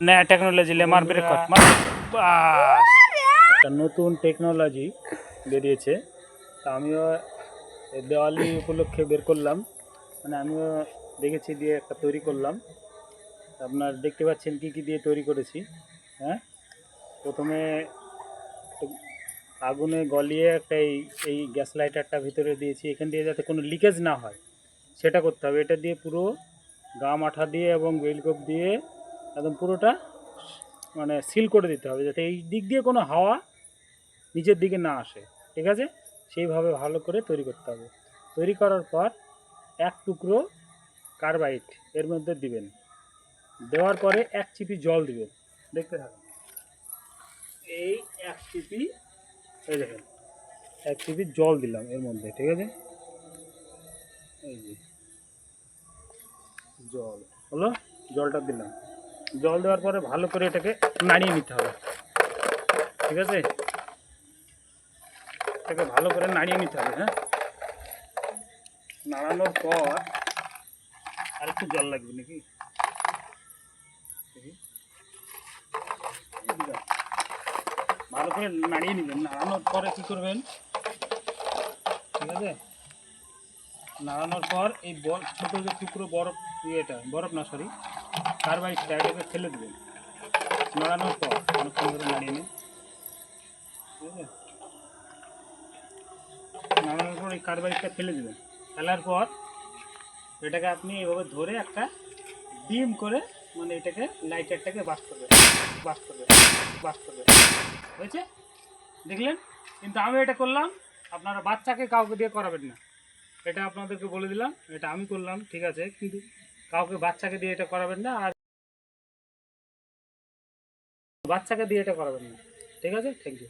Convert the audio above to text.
নয়া টেকনোলজি লে মার ব্রেক একটা নতুন টেকনোলজি বেরিয়েছে তা আমিও দেওয়ালি উপলক্ষে বের করলাম। মানে আমিও দেখেছি দিয়ে একটা তৈরি করলাম। আপনার দেখতে পাচ্ছেন কি কি দিয়ে তৈরি করেছি হ্যাঁ? প্রথমে আগুনে গলিয়ে একটা এই এই গ্যাস লাইটারটা ভিতরে দিয়েছি। এখান দিয়ে যাতে কোনো লিকেজ না হয়, সেটা করতে হবে। এটা দিয়ে পুরো গা মাঠা দিয়ে এবং বেলকপ দিয়ে একদম পুরোটা মানে সিল করে দিতে হবে যাতে এই দিক দিয়ে কোনো হাওয়া নিচের দিকে না আসে। ঠিক আছে? সেইভাবে ভালো করে তৈরি করতে হবে। তৈরি করার পর এক টুকরো কার্বাইড এর মধ্যে দিবেন। দেওয়ার পরে এক চিপি জল দিবেন। দেখতে থাকুন। এই এক চিপি, এই দেখেন, এক চিপি জল দিলাম এর মধ্যে, ঠিক আছে? এই যে, জল। হলো? জলটা দিলাম। জল দেওয়ার পরে ভালো করে এটাকে নাড়িয়ে নিতে হবে। ঠিক আছে? এটাকে ভালো করে নাড়িয়ে নিতে হবে হ্যাঁ? নাড়ানোর পর আর একটু জল লাগবে নাকি। ভালো করে নাড়িয়ে নেবেন। নাড়ানোর পরে কী করবেন? ঠিক আছে? নাড়ানোর পর এই ছোটো যে টুকরো বরফ ইয়েটা, বরফ না সরি কার্বাইডটা এটাকে ফেলে দেবেন। নাড়ানোর পর, অনেকক্ষণ ধরে নাড়িয়ে নিন। নাড়ানোর পর এই কার্বাইডটা ফেলে দেবেন। ফেলার পর এটাকে আপনি এভাবে ধরে একটা ডিম করে মানে এটাকে লাইটারটাকে বাস করবে। বাস করবে বাস করবে। হয়েছে? দেখলেন? কিন্তু আমি এটা করলাম, আপনারা বাচ্চাকে কাউকে দিয়ে করাবেন না। এটা আপনাদেরকে বলে দিলাম, এটা আমি করলাম, ঠিক আছে, কিন্তু কাউকে বাচ্চাকে দিয়ে এটা করাবেন না, আর বাচ্চাকে দিয়ে এটা করাবেন না, ঠিক আছে? Thank you